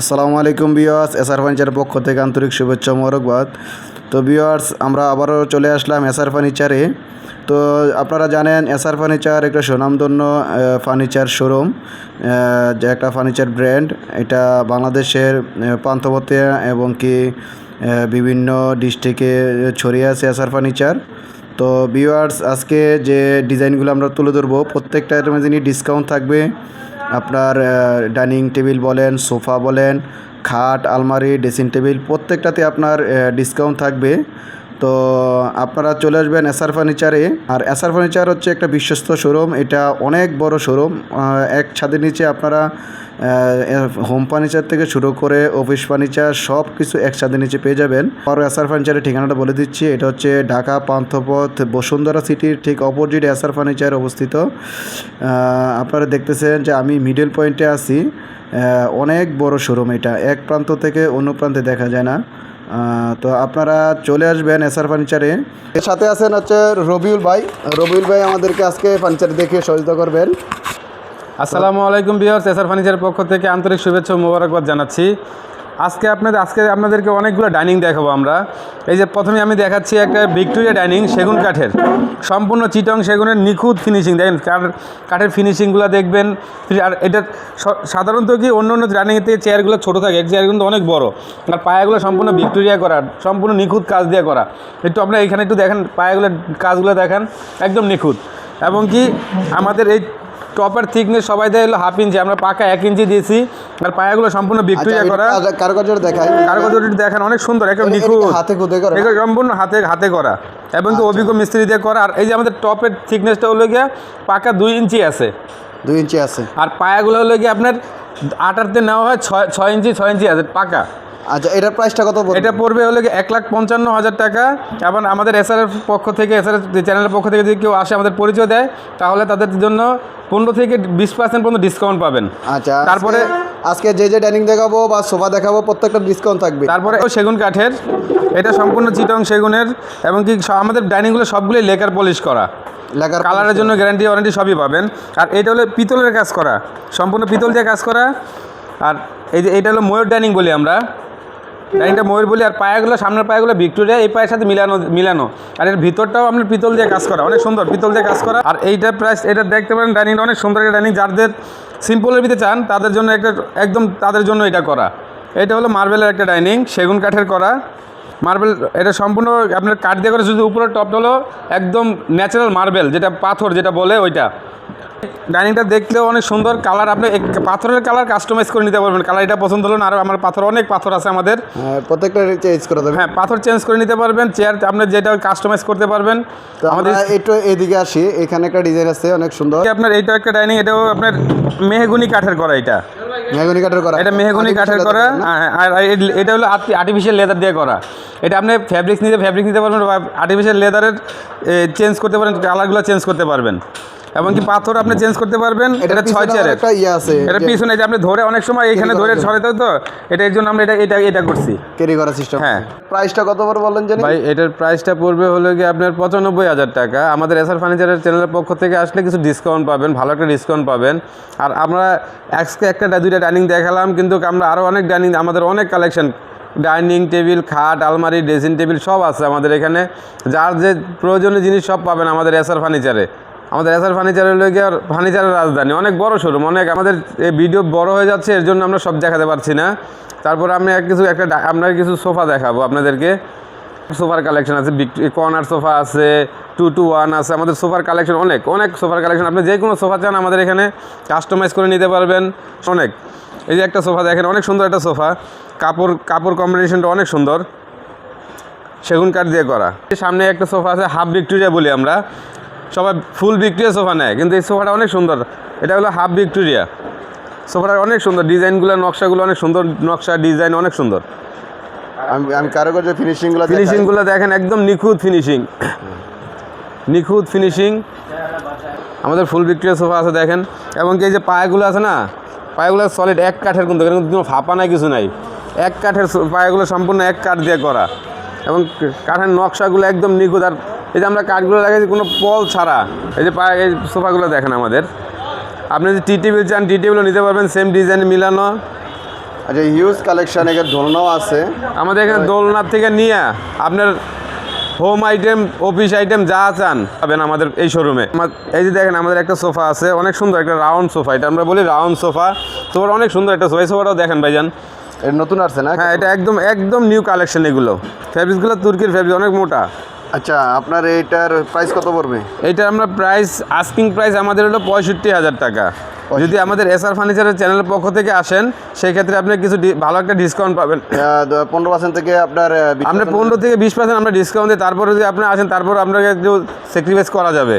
আসসালামু আলাইকুম বিওয়ার্স এসআর ফার্নিচারের পক্ষ থেকে আন্তরিক শুভেচ্ছা ও মোবারকবাদ। তো বিওয়ার্স আমরা আবারও চলে আসলাম এসআর ফার্নিচারে। তো আপনারা জানেন এসআর ফার্নিচার একটা সুনামধন্য ফার্নিচার শোরুম যে একটা ফার্নিচার ব্র্যান্ড। এটা বাংলাদেশের আহ, প্রান্তপথে এবং কি বিভিন্ন ডিস্ট্রিক্টে ছড়িয়ে আছে এসআর ফার্নিচার। তো ভিউয়ার্স আজকে যে ডিজাইনগুলো আমরা তুলে ধরবো প্রত্যেকটা আইটেমের জন্য ডিসকাউন্ট থাকবে। আপনার ডাইনিং টেবিল বলেন সোফা বলেন খাট আলমারি ড্রেসিং টেবিল প্রত্যেকটাতে আপনার ডিসকাউন্ট থাকবে। তো আপনারা চলে আসবেন এসআর ফার্নিচারে আর এসআর ফার্নিচার হচ্ছে একটা বিশ্বস্ত শোরুম এটা অনেক বড় শোরুম এক ছাদের নিচে আপনারা হোম ফার্নিচার থেকে শুরু করে অফিস ফার্নিচার সব কিছু এক ছাদের নিচে পেয়ে যাবেন। আর এসআর ফার্নিচারের ঠিকানাটা বলে দিচ্ছি এটা হচ্ছে ঢাকা পান্থপথ বসুন্ধরা সিটির ঠিক অপোজিট এসআর ফার্নিচার অবস্থিত। আপনারা দেখতেছেন যে আমি মিডল পয়েন্টে আহ, অনেক বড় শোরুম এটা এক প্রান্ত থেকে অন্য প্রান্তে দেখা যায় না। তো আপনারা চলে আসবেন এসআর ফার্নিচারে। এর সাথে আছেন হচ্ছে রবিউল ভাই। রবিউল ভাই আমাদেরকে আজকে ফার্নিচার দেখে সহযোগিতা করবেন। আসসালামু আলাইকুম বিয়ার্স এসআর ফার্নিচারের পক্ষ থেকে আন্তরিক শুভেচ্ছা ও মোবারকবাদ জানাচ্ছি। আজকে আপনাদের, আজকে আপনাদেরকে অনেকগুলো ডাইনিং দেখাবো আমরা। এই যে প্রথমে আমি দেখাচ্ছি একটা ভিক্টোরিয়া ডাইনিং সেগুন কাঠের। সম্পূর্ণ চিটং সেগুনের নিখুঁত ফিনিশিং দেখেন কাঠ- কাঠের ফিনিশিংগুলো দেখবেন। আর এটা সাধারণত কি অন্য অন্য ডাইনিংয়ের থেকে চেয়ারগুলো ছোটো থাকে, এক চেয়ার কিন্তু অনেক বড়। আর পায়াগুলো সম্পূর্ণ ভিক্টোরিয়া করা, সম্পূর্ণ নিখুঁত কাজ দিয়ে করা। একটু আপনারা এখানে একটু দেখেন পায়াগুলোর কাজগুলো দেখেন, একদম নিখুঁত। এবং কি আমাদের এই টপার থিকনেস সবাই দেয় হলো হাফ ইঞ্চি আমরা পাকা এক ইঞ্চি দিয়েছি। আর পায়াগুলো সম্পূর্ণ ভিক্টোরিয়া করা। কারুকার্য দেখাই। কারগজটি দেখেন অনেক সুন্দর একদম নিখুঁত। হাতে খুদে করা? সম্পূর্ণ হাতে হাতে করা। এবং কি অভিজ্ঞ মিস্ত্রি দিয়ে করা। আর এই যে আমাদের টপের থিকনেসটা হলো গিয়ে পাকা দুই ইঞ্চি আছে। দুই ইঞ্চি আছে। আর পায়াগুলো হলো গিয়ে আপনার আটারতে নেওয়া হয় ছয় ছয় ইঞ্চি ছয় ইঞ্চি আছে পাকা। আচ্ছা এটার প্রাইসটা কত পড়বে? এটা পড়বে হলে এক লাখ পঞ্চান্ন হাজার টাকা। এবং আমাদের এসআরের পক্ষ থেকে এসআর চ্যানেলের পক্ষ থেকে যদি কেউ আসে আমাদের পরিচয় দেয় তাহলে তাদের জন্য পনেরো থেকে বিশ পার্সেন্ট পর্যন্ত ডিসকাউন্ট পাবেন। আচ্ছা তারপরে আজকে- যে যে ডাইনিং দেখাবো বা সোফা দেখাবো প্রত্যেকটা ডিসকাউন্ট থাকবে। তারপরে সেগুন কাঠের এটা সম্পূর্ণ চিটং সেগুনের এবং কি আমাদের ডাইনিংগুলো সবগুলোই লেকার পলিশ করা। লেখার কালারের জন্য গ্যারান্টি ওয়ারেন্টি সবই পাবেন। আর এটা হলো পিতলের কাজ করা সম্পূর্ণ পিতল দিয়ে কাজ করা। আর এই যে এটা হলো ময়ূর ডাইনিং বলি আমরা। ডাইনিংটা ময়ূর বলি, আর পায়াগুলো, সামনের পায়াগুলো ভিক্টোরিয়া, এই পায়ের সাথে মিলানো মিলানো। আর এর ভিতরটাও আপনার পিতল দিয়ে কাজ করা, অনেক সুন্দর, পিতল দিয়ে কাজ করা। আর এইটা প্রাইস এটা দেখতে পারেন ডাইনিংটা অনেক সুন্দর একটা ডাইনিং। যাদের সিম্পলের ভিতরে চান, তাদের জন্য একটা, একদম তাদের জন্য এটা করা। এটা হলো মার্বেলের একটা ডাইনিং, সেগুন কাঠের করা। মার্বেল, এটা সম্পূর্ণ আপনার কাঠ দিয়ে করে, শুধু উপরের টপটা হলো একদম ন্যাচারাল মার্বেল, যেটা পাথর যেটা বলে ওইটা। ডাইনিংটা দেখলেও অনেক সুন্দর। কালার আপনি পাথরের কালার কাস্টমাইজ করে নিতে পারবেন। কালার এটা পছন্দ হলো না আর আমার পাথর অনেক পাথর আছে আমাদের। হ্যাঁ, প্রত্যেকটা চেঞ্জ করে দেবেন। হ্যাঁ পাথর চেঞ্জ করে নিতে পারবেন। চেয়ার আপনি যেটা কাস্টমাইজ করতে পারবেন। তো আমাদের একটু এদিকে আসি। এখানে একটা ডিজাইন আছে অনেক সুন্দর। আপনার এইটা একটা ডাইনিং এটাও আপনার মেহগুনি কাঠের করা এটা। মেহগনি কাঠের করা। এটা মেহগুনি কাঠের করা। না? হ্যাঁ, আর এটা হলো আর্টিফিশিয়াল লেদার দিয়ে করা। এটা আপনি ফ্যাব্রিক্স নিতে ফ্যাব্রিক নিতে পারবেন আর্টিফিশিয়াল লেদারের চেঞ্জ করতে পারেন কালারগুলো চেঞ্জ করতে পারবেন। এমনকি পাথর আপনি চেঞ্জ করতে পারবেন এটা ছয় চেয়ারের একটা ইয়ে আছে এটা পিছনে যে আপনি ধরে অনেক সময় এখানে ধরে ছড়াতে তো এটা এর জন্য আমরা এটা এটা এটা করছি। ক্যারি করা সিস্টেম হ্যাঁ। প্রাইসটা কত করে বললেন জানি? ভাই এটার প্রাইসটা পড়বে হলো কি আপনার পঁচানব্বই হাজার টাকা। আমাদের এসআর ফার্নিচারের চ্যানেলের পক্ষ থেকে আসলে কিছু ডিসকাউন্ট পাবেন ভালো একটা ডিসকাউন্ট পাবেন। আর আমরা আজকে একটা দুইটা ডাইনিং দেখালাম কিন্তু আমরা আরও অনেক ডাইনিং আমাদের অনেক কালেকশন ডাইনিং টেবিল খাট আলমারি ড্রেসিং টেবিল সব আছে আমাদের এখানে। যার যে প্রয়োজনীয় জিনিস সব পাবেন আমাদের এসআর ফার্নিচারে আমাদের এসআর ফার্নিচারের লোক আর ফার্নিচারের রাজধানী। অনেক বড় শোরুম অনেক আমাদের এই ভিডিও বড় হয়ে যাচ্ছে, এর জন্য আমরা সব দেখাতে পারছি না। তারপর আমি কিছু, একটা আমরা কিছু সোফা দেখাবো আপনাদেরকে। সোফার কালেকশন আছে কর্নার সোফা আছে টু টু ওয়ান আছে, আমাদের সোফার কালেকশন অনেক অনেক সোফার কালেকশন আপনি যে কোনো সোফা চান আমাদের এখানে কাস্টমাইজ করে নিতে পারবেন, অনেক। এই যে একটা সোফা দেখেন, অনেক সুন্দর একটা সোফা। কাপড় কাপড় কম্বিনেশনটা অনেক সুন্দর। সেগুন কাঠ দিয়ে করা। সামনে একটা সোফা আছে, হাফ ভিক্টোরিয়া বলি আমরা। সবাই ফুল ভিক্টোরিয়া সোফা নেয় কিন্তু এই সোফাটা অনেক সুন্দর। এটা হলো হাফ ভিক্টোরিয়া। সোফাটা অনেক সুন্দর ডিজাইনগুলো নকশাগুলো অনেক সুন্দর নকশা ডিজাইন অনেক সুন্দর। আমি আমি কারুকার্য ফিনিশিংগুলো ফিনিশিংগুলো দেখেন একদম নিখুঁত ফিনিশিং নিখুঁত ফিনিশিং আমাদের ফুল ভিক্টোরিয়া সোফা আছে দেখেন। এবং কি এই যে পায়াগুলো আছে না পায়াগুলো সলিড এক কাঠের কিন্তু কিন্তু কোনো ফাঁপা নাই কিছু নাই। এক কাঠের পায়াগুলো সম্পূর্ণ এক কাঠ দিয়ে করা। এবং কাঠের নকশাগুলো একদম নিখুঁত আর এই যে আমরা কাঠগুলো লাগাইছি কোনো পল ছাড়া। এই যে পায়া এই সোফাগুলো দেখেন আমাদের। আপনি যদি টি টেবিল চান টি টেবিলও নিতে পারবেন সেম ডিজাইন মিলানো। আচ্ছা হিউজ কালেকশন এখানে দোলনাও আছে। আমাদের এখানে দোলনার থেকে নিয়ে আপনার হোম আইটেম অফিস আইটেম যা চান পাবেন আমাদের এই শোরুমে এই যে দেখেন আমাদের একটা সোফা আছে অনেক সুন্দর একটা রাউন্ড সোফা। এটা আমরা বলি রাউন্ড সোফা। সোফাটা অনেক সুন্দর একটা সোফা। এই সোফাটাও দেখেন ভাইজান। এটা নতুন আসছে না? হ্যাঁ এটা একদম একদম নিউ কালেকশন এগুলো। ফ্যাব্রিক্সগুলো তুর্কির ফ্যাব্রিক অনেক মোটা। আচ্ছা আপনার এইটার প্রাইস কত পড়বে? এইটার আমরা প্রাইস আস্কিং প্রাইস আমাদের হলো পঁয়ষট্টি হাজার টাকা। যদি আমাদের এসআর ফার্নিচারের চ্যানেলের পক্ষ থেকে আসেন সেই ক্ষেত্রে আপনি কিছু ভালো একটা ডিসকাউন্ট পাবেন। পনেরো পার্সেন্ট থেকে আপনার আহ, 20% আপনার পনেরো থেকে বিশ পার্সেন্ট আমরা ডিসকাউন্ট দিই তারপরে যদি আপনি আসেন তারপর আপনাকে একটু স্যাক্রিফাইস করা যাবে।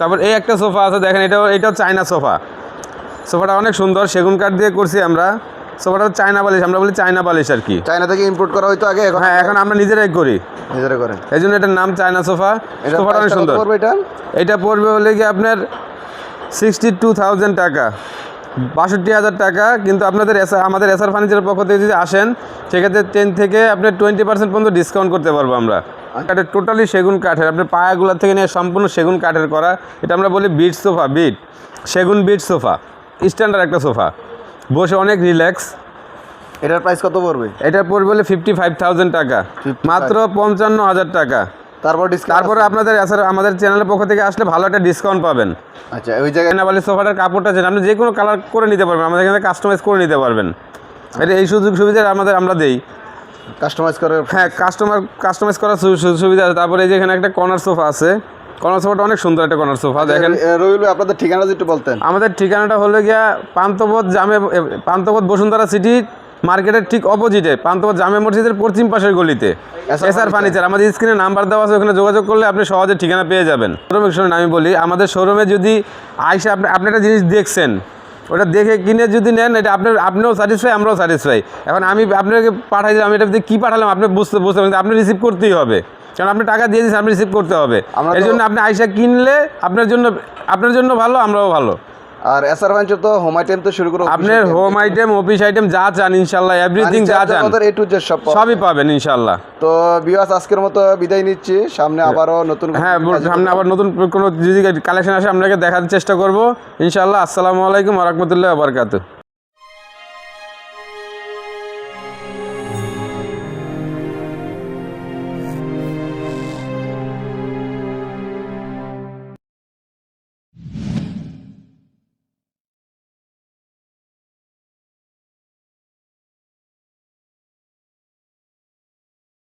তারপর এই একটা সোফা আছে দেখেন এটাও এটাও চায়না সোফা সোফাটা অনেক সুন্দর সেগুন কাঠ দিয়ে করছি আমরা। সোফাটা চায়না বালিশ আমরা বলি চায়না বালিশ আর কি। চায়না থেকে ইম্পোর্ট করা হয়তো আগে এখন হ্যাঁ এখন আমরা নিজেরাই করি। নিজেরা করেন। এই জন্য এটার নাম চায়না সোফা সোফাটা অনেক সুন্দর। পড়বে এটা? এটা পড়বে হলে কি আপনার সিক্সটি টু থাউজেন্ড টাকা। বাষট্টি হাজার টাকা। কিন্তু আপনাদের আমাদের এসআর ফার্নিচারের পক্ষ থেকে যদি আসেন সেক্ষেত্রে টেন থেকে আপনার টোয়েন্টি পার্সেন্ট পর্যন্ত ডিসকাউন্ট করতে পারব আমরা। কাঠের টোটালি সেগুন কাঠের। আপনার পায়াগুলো থেকে নিয়ে সম্পূর্ণ সেগুন কাঠের করা। এটা আমরা বলি বিট সোফা বিট সেগুন বিট সোফা স্ট্যান্ডার্ড একটা সোফা বসে অনেক রিল্যাক্স এটার প্রাইস কত পড়বে? এটা পড়বে হলে ফিফটি ফাইভ থাউজেন্ড টাকা মাত্র পঞ্চান্ন হাজার টাকা। তারপর ডিসকাউন্ট তারপরে আপনাদের আমাদের চ্যানেলের পক্ষ থেকে আসলে ভালো একটা ডিসকাউন্ট পাবেন। আচ্ছা ওই জায়গায় নাবালি সোফাটার কাপড়টা আছে আপনি যে কোনো কালার করে নিতে পারবেন আমাদের এখানে কাস্টমাইজ করে নিতে পারবেন। এটা এই সুযোগ সুবিধা আমাদের আমরা দেই। কাস্টমাইজ করে হ্যাঁ কাস্টমার কাস্টমাইজ করার সুবিধা আছে। তারপরে এই যে এখানে একটা কর্নার সোফা আছে। কর্নার সোফাটা অনেক সুন্দর একটা কর্নার সোফা দেখেন। এ, রবিউল আপনাদের ঠিকানা যদি একটু বলতেন। আমাদের ঠিকানাটা হলো গিয়া পান্তপথ জামে পান্তপথ বসুন্ধরা সিটি মার্কেটের ঠিক অপোজিটে পান্তপথ জামে মসজিদের পশ্চিম পাশের গলিতে। এসআর ফার্নিচার আমাদের স্ক্রিনে নাম্বার দেওয়া আছে ওখানে যোগাযোগ করলে আপনি সহজে ঠিকানা পেয়ে যাবেন। শোরুমে শুনুন আমি বলি আমাদের শোরুমে যদি আইসা আপনি আপনি একটা জিনিস দেখছেন ওটা দেখে কিনে যদি নেন এটা আপনার আপনিও স্যাটিসফাই আমরাও স্যাটিসফাই এখন আমি আপনাকে পাঠাই দিলাম এটা দিয়ে কী পাঠালাম আপনি বুঝতে বুঝতে পারবেন আপনি রিসিভ করতেই হবে। কারণ আপনি টাকা দিয়ে দিচ্ছেন আপনি রিসিভ করতে হবে। এই জন্য আপনি আইসা কিনলে আপনার জন্য আপনার জন্য ভালো আমরাও ভালো। আর এসআর ফার্নিচার তো হোম আইটেম তো শুরু করে আপনার হোম আইটেম অফিস আইটেম যা চান ইনশাল্লাহ এভরিথিং যা চান এ টু জেড সব সবই পাবেন ইনশাল্লাহ। তো বিয়াস আজকের মতো বিদায় নিচ্ছি। সামনে আবারও নতুন হ্যাঁ সামনে আবার নতুন কোনো যদি কালেকশন আসে আপনাকে দেখার চেষ্টা করব। ইনশাল্লাহ আসসালামু আলাইকুম রহমতুল্লাহ বারকাতু